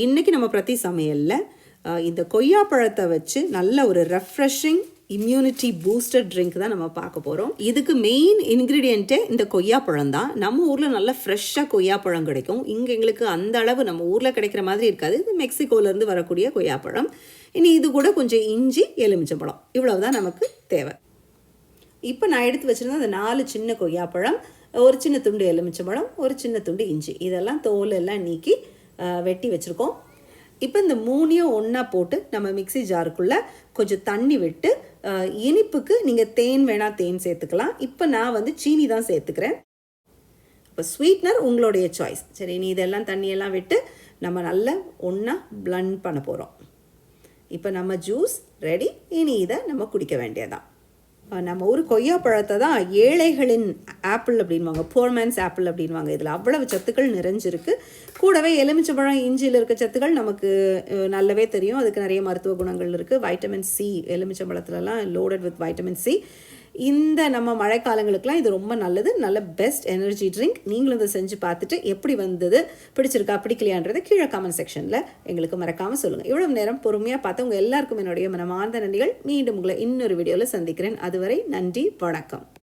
இன்றைக்கி நம்ம பிரதி சமையலில் இந்த கொய்யாப்பழத்தை வச்சு நல்ல ஒரு ரெஃப்ரெஷிங் இம்யூனிட்டி பூஸ்டர் ட்ரிங்க் தான் நம்ம பார்க்க போகிறோம் இதுக்கு மெயின் இன்க்ரீடியண்ட்டே இந்த கொய்யாப்பழம் தான். நம்ம ஊரில் நல்ல ஃப்ரெஷ்ஷாக கொய்யாப்பழம் கிடைக்கும். இங்கே எங்களுக்கு அந்த அளவு நம்ம ஊரில் கிடைக்கிற மாதிரி இருக்காது. இது மெக்சிகோலேருந்து வரக்கூடிய கொய்யாப்பழம் இனி இது கூட கொஞ்சம் இஞ்சி எலுமிச்சம்பழம். இவ்வளவு தான் நமக்கு தேவை. இப்போ நான் எடுத்து வச்சுருந்தேன் அந்த நாலு சின்ன கொய்யாப்பழம் ஒரு சின்ன துண்டு எலுமிச்சம்பழம் ஒரு சின்ன துண்டு இஞ்சி. இதெல்லாம் தோல் எல்லாம் நீக்கி வெட்டி வச்சுருக்கோம். இப்போ இந்த மூணையும் ஒன்றா போட்டு நம்ம மிக்ஸி ஜாருக்குள்ளே கொஞ்சம் தண்ணி விட்டு இனிப்புக்கு நீங்கள் தேன் வேணால் தேன் சேர்த்துக்கலாம். இப்போ நான் வந்து சீனி தான் சேர்த்துக்கிறேன். இப்போ ஸ்வீட்னர் உங்களுடைய சாய்ஸ் சரி நீ இதெல்லாம் தண்ணியெல்லாம் விட்டு நம்ம நல்லா ஒன்றா பிளண்ட் பண்ண போகிறோம் இப்போ நம்ம ஜூஸ் ரெடி இனி இதை நம்ம குடிக்க வேண்டியதான் நம்ம ஊர் கொய்யாப்பழத்தை தான் ஏழைகளின் ஆப்பிள் அப்படின்வாங்க போர்மேன்ஸ் ஆப்பிள் அப்படின்வாங்க இதில் அவ்வளவு சத்துக்கள் நிறைஞ்சிருக்கு. கூடவே எலுமிச்சம்பழம் இஞ்சியில் இருக்க சத்துக்கள் நமக்கு நல்லாவே தெரியும். அதுக்கு நிறைய மருத்துவ குணங்கள் இருக்குது வைட்டமின் சி எலுமிச்சம்பழத்துலலாம் லோடட் வித் வைட்டமின் சி இந்த நம்ம மழைக்காலங்களுக்கெலாம் இது ரொம்ப நல்லது. நல்ல பெஸ்ட் எனர்ஜி ட்ரிங்க் நீங்களும் இதை செஞ்சு பார்த்துட்டு எப்படி வந்தது பிடிச்சிருக்கா பிடிக்கலையான்றதை கீழே கமெண்ட் செக்ஷனில் எங்களுக்கு மறக்காமல் சொல்லுங்கள் இவ்வளவு நேரம் பொறுமையாக பார்த்து உங்கள் எல்லாருக்கும் என்னுடைய மனமார்ந்த நன்றிகள். மீண்டும் உங்களை இன்னொரு வீடியோவில் சந்திக்கிறேன். அதுவரை நன்றி வணக்கம்.